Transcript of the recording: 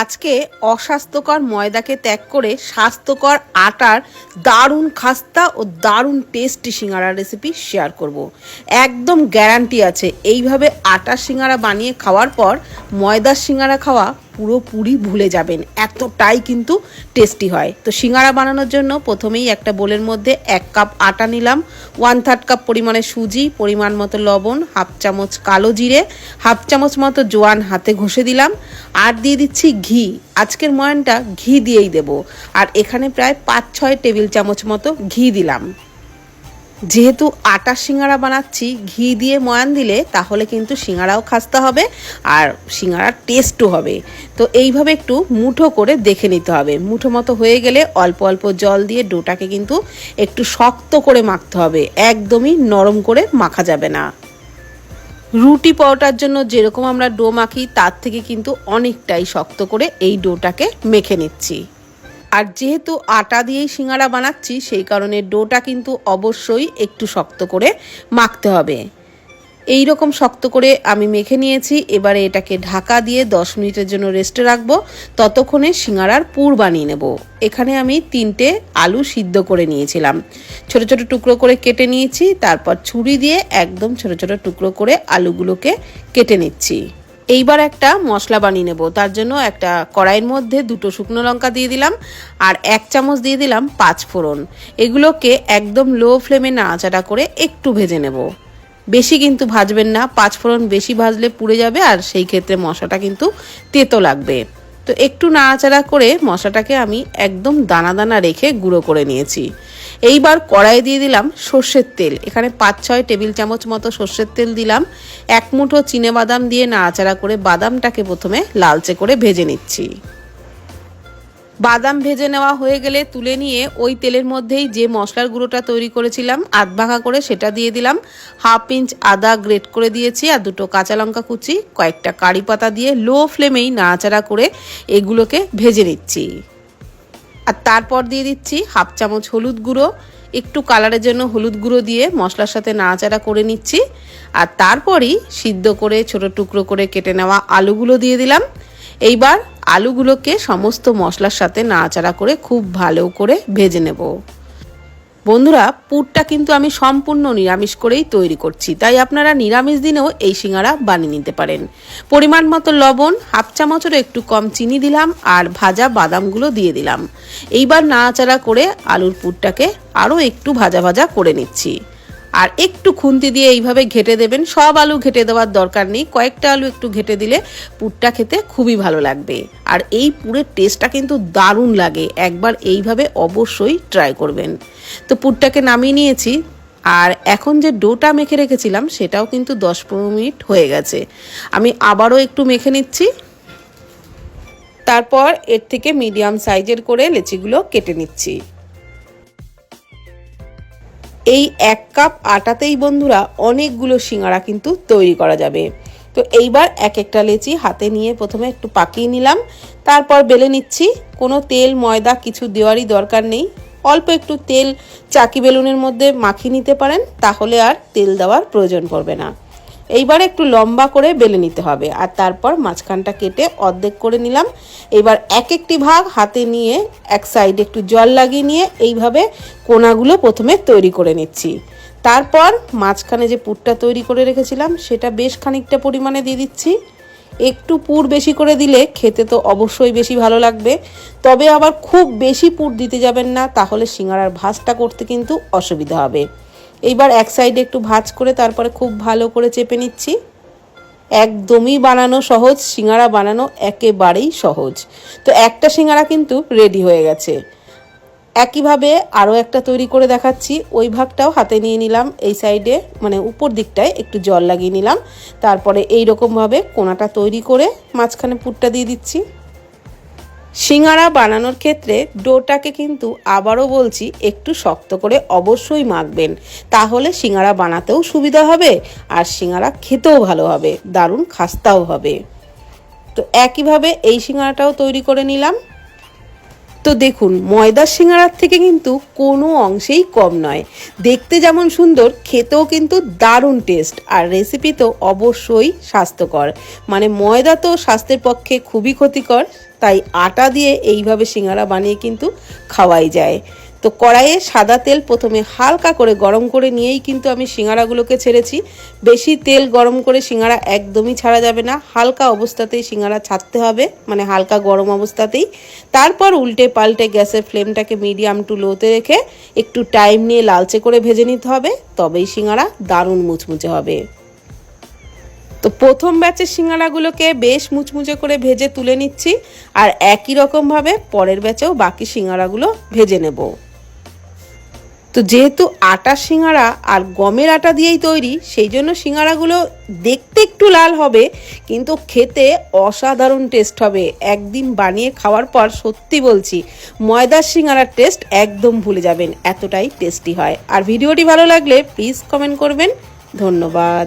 আজকে অস্বাস্থ্যকর ময়দাকে ত্যাগ করে স্বাস্থ্যকর আটার দারুণ খাস্তা ও দারুণ টেস্টি সিঙ্গারা রেসিপি শেয়ার করব। একদম গ্যারান্টি আছে, এইভাবে আটার সিঙ্গারা বানিয়ে খাওয়ার পর ময়দার সিঙ্গারা খাওয়া পুরোপুরি ভুলে যাবেন। এতটাই কিন্তু টেস্টি হয়। তো সিঙ্গারা বানানোর জন্য প্রথমেই একটা বোলের মধ্যে এক কাপ আটা নিলাম ওয়ান থার্ড কাপ পরিমাণে সুজি, পরিমাণ মতো লবণ হাফ চামচ কালো জিরে হাফ চামচ মতো জোয়ান হাতে ঘষে দিলাম, আর দিয়ে দিচ্ছি ঘি। আজকের ময়ানটা ঘি দিয়েই দেব। আর এখানে প্রায় পাঁচ ছয় টেবিল চামচ মতো ঘি দিলাম। যেহেতু আটার সিঙ্গারা বানাচ্ছি, ঘি দিয়ে ময়ান দিলে তাহলে কিন্তু সিঙ্গারাও খাস্তা হবে আর সিঙ্গারার টেস্টও হবে। তো এইভাবে একটু মুঠো করে দেখে নিতে হবে। মুঠো মতো হয়ে গেলে অল্প অল্প জল দিয়ে ডোটাকে কিন্তু একটু শক্ত করে মাখতে হবে। একদমই নরম করে মাখা যাবে না। রুটি পরোটার জন্য যেরকম আমরা ডো মাখি, তার থেকে কিন্তু অনেকটাই শক্ত করে এই ডোটাকে মেখে নিচ্ছি। আর যেহেতু আটা দিয়েই সিঙ্গারা বানাচ্ছি, সেই কারণে ডোটা কিন্তু অবশ্যই একটু শক্ত করে মাখতে হবে। এই রকম শক্ত করে আমি মেখে নিয়েছি, এবারে এটাকে ঢাকা দিয়ে 10 মিনিটের জন্য রেস্টে রাখব। ততক্ষণে সিঙ্গারার পুর বানিয়ে নেব। এখানে আমি তিনটে আলু সিদ্ধ করে নিয়েছিলাম। ছোট ছোট টুকরো করে কেটে নিয়েছি, তারপর ছুরি দিয়ে একদম ছোট ছোট টুকরো করে আলুগুলোকে কেটে নিচ্ছি। এইবার একটা মশলা বানিয়ে নেব। তার জন্য একটা কড়াইয়ের মধ্যে দুটো শুকনো লঙ্কা দিয়ে দিলাম আর এক চামচ দিয়ে দিলাম পাঁচ ফোড়ন। এগুলোকে একদম লো ফ্লেমে নাড়াচাড়া করে একটু ভেজে নেব। বেশি কিন্তু ভাজবেন না, পাঁচ ফোড়ন বেশি ভাজলে পুড়ে যাবে আর সেই ক্ষেত্রে মশলাটা কিন্তু তেতো লাগবে। তো একটু নাড়াচাড়া করে মশলাটাকে আমি একদম দানা দানা রেখে গুঁড়ো করে নিয়েছি। এইবার কড়াই দিয়ে দিলাম সর্ষের তেল। এখানে পাঁচ ছয় টেবিল চামচ মতো সর্ষের তেল দিলাম। এক মুঠো চিনে বাদাম দিয়ে নাড়াচাড়া করে বাদামটাকে প্রথমে লালচে করে ভেজে নিচ্ছি। বাদাম ভেজে নেওয়া হয়ে গেলে তুলে নিয়ে ওই তেলের মধ্যেই যে মশলার গুঁড়োটা তৈরি করেছিলাম, আধ ভাঙা করে সেটা দিয়ে দিলাম। হাফ ইঞ্চ আদা গ্রেট করে দিয়েছি আর দুটো কাঁচা লঙ্কা কুচি, কয়েকটা কারি পাতা দিয়ে লো ফ্লেমেই নাড়াচাড়া করে এগুলোকে ভেজে নিচ্ছি। আর তারপর দিয়ে দিচ্ছি হাফ চামচ হলুদ গুঁড়ো, একটু কালারের জন্য হলুদ গুঁড়ো দিয়ে মশলার সাথে নাড়াচাড়া করে নিচ্ছি। আর তারপরই সিদ্ধ করে ছোট টুকরো করে কেটে নেওয়া আলুগুলো দিয়ে দিলাম। এইবার আলুগুলোকে সমস্ত মশলার সাথে নাড়াচাড়া করে খুব ভালো করে ভেজে নেব। বন্ধুরা, পুরটা কিন্তু আমি সম্পূর্ণ নিরামিষ করেই তৈরি করছি, তাই আপনারা নিরামিষ দিনেও এই সিঙ্গারা বানিয়ে নিতে পারেন। পরিমাণ মতো লবণ, হাফ চামচেরও একটু কম চিনি দিলাম আর ভাজা বাদামগুলো দিয়ে দিলাম। এইবার নাড়াচাড়া করে আলুর পুরটাকে আরও একটু ভাজা ভাজা করে নিচ্ছি। আর একটু খুন্তি দিয়ে এইভাবে ঘেটে দেবেন। সব আলু ঘেটে দেওয়ার দরকার নেই। কয়েকটা আলু একটু ঘেটে দিলে পুরটা খেতে খুবই ভালো লাগবে। আর এই পুরের টেস্টটা কিন্তু দারুণ লাগে। একবার এইভাবে অবশ্যই ট্রাই করবেন। তো পুরটাকে নামিয়ে নিয়েছি। আর এখন যে ডোটা মেখে রেখেছিলাম, সেটাও কিন্তু দশ পনেরো মিনিট হয়ে গেছে। আমি আবারও একটু মেখে নিচ্ছি। তারপর এর থেকে মিডিয়াম সাইজের করে লেচিগুলো কেটে নিচ্ছি। এই এক কাপ আটাতেই বন্ধুরা অনেকগুলো সিঙ্গারা কিন্তু তৈরি করা যাবে। তো এইবার এক একটা লেচি হাতে নিয়ে প্রথমে একটু পাকিয়ে নিলাম। তারপর বেলে নিচ্ছি। কোনো তেল, ময়দা কিছু দেওয়ারই দরকার নেই। অল্প একটু তেল চাকি বেলুনের মধ্যে মাখিয়ে নিতে পারেন, তাহলে আর তেল দেওয়ার প্রয়োজন পড়বে না। এইবার একটু লম্বা করে বেলে নিতে হবে। আর তারপর মাঝখানটা কেটে অর্ধেক করে নিলাম। এবার এক একটি ভাগ হাতে নিয়ে এক সাইডে একটু জল লাগিয়ে নিয়ে এইভাবে কোনাগুলো প্রথমে তৈরি করে নিচ্ছি। তারপর মাঝখানে যে পুরটা তৈরি করে রেখেছিলাম, সেটা বেশ খানিকটা পরিমাণে দিয়ে দিচ্ছি। একটু পুর বেশি করে দিলে খেতে তো অবশ্যই বেশি ভালো লাগবে। তবে আবার খুব বেশি পুর দিতে যাবেন না, তাহলে সিঙ্গারার ভাজটা করতে কিন্তু অসুবিধা হবে। এইবার এক সাইডে একটু ভাজ করে তারপরে খুব ভালো করে চেপে নিচ্ছি। একদমই বানানো সহজ, সিঙ্গারা বানানো একেবারেই সহজ। তো একটা সিঙ্গারা কিন্তু রেডি হয়ে গেছে। একইভাবে আরও একটা তৈরি করে দেখাচ্ছি। ওই ভাগটাও হাতে নিয়ে নিলাম, এই সাইডে মানে উপর দিকটায় একটু জল লাগিয়ে নিলাম। তারপরে এই রকমভাবে কোনাটা তৈরি করে মাঝখানে পুরটা দিয়ে দিচ্ছি। সিঙ্গারা বানানোর ক্ষেত্রে ডোটাকে কিন্তু আবারও বলছি একটু শক্ত করে অবশ্যই মাখবেন। তাহলে সিঙ্গারা বানাতেও সুবিধা হবে আর সিঙ্গারা খেতেও ভালো হবে, দারুণ খাস্তাও হবে। তো একইভাবে এই সিঙ্গারাটাও তৈরি করে নিলাম। তো দেখুন, ময়দার সিঙ্গারার থেকে কিন্তু কোনো অংশেই কম নয়। দেখতে যেমন সুন্দর, খেতেও কিন্তু দারুণ টেস্ট আর রেসিপি তো অবশ্যই স্বাস্থ্যকর। মানে ময়দা তো স্বাস্থ্যের পক্ষে খুবই ক্ষতিকর। তাই আটা দিয়ে এইভাবে সিঙ্গারা বানিয়ে কিন্তু খাওয়াই যায়। তো কড়াইয়ে সাদা তেল প্রথমে হালকা করে গরম করে নিয়েই কিন্তু আমি সিঙ্গারাগুলোকে ছেড়েছি। বেশি তেল গরম করে সিঙ্গারা একদমই ছাড়া যাবে না। হালকা অবস্থাতেই সিঙ্গারা ছাড়তে হবে মানে হালকা গরম অবস্থাতেই। তারপর উল্টে পাল্টে গ্যাসের ফ্লেমটাকে মিডিয়াম টু লোতে রেখে একটু টাইম নিয়ে লালচে করে ভেজে নিতে হবে। তবেই সিঙ্গারা দারুণ মুচমুচে হবে। তো প্রথম ব্যাচের সিঙ্গারাগুলোকে বেশ মুচমুচে করে ভেজে তুলে নিচ্ছি আর একই রকমভাবে পরের ব্যাচেও বাকি সিঙ্গারাগুলো ভেজে নেব। তো যেহেতু আটার সিঙ্গারা আর গমের আটা দিয়েই তৈরি, সেই জন্য সিঙ্গারাগুলো দেখতে একটু লাল হবে, কিন্তু খেতে অসাধারণ টেস্ট হবে। একদিন বানিয়ে খাওয়ার পর সত্যি বলছি, ময়দার সিঙ্গারার টেস্ট একদম ভুলে যাবেন, এতটাই টেস্টি হয়। আর ভিডিওটি ভালো লাগলে প্লিজ কমেন্ট করবেন। ধন্যবাদ।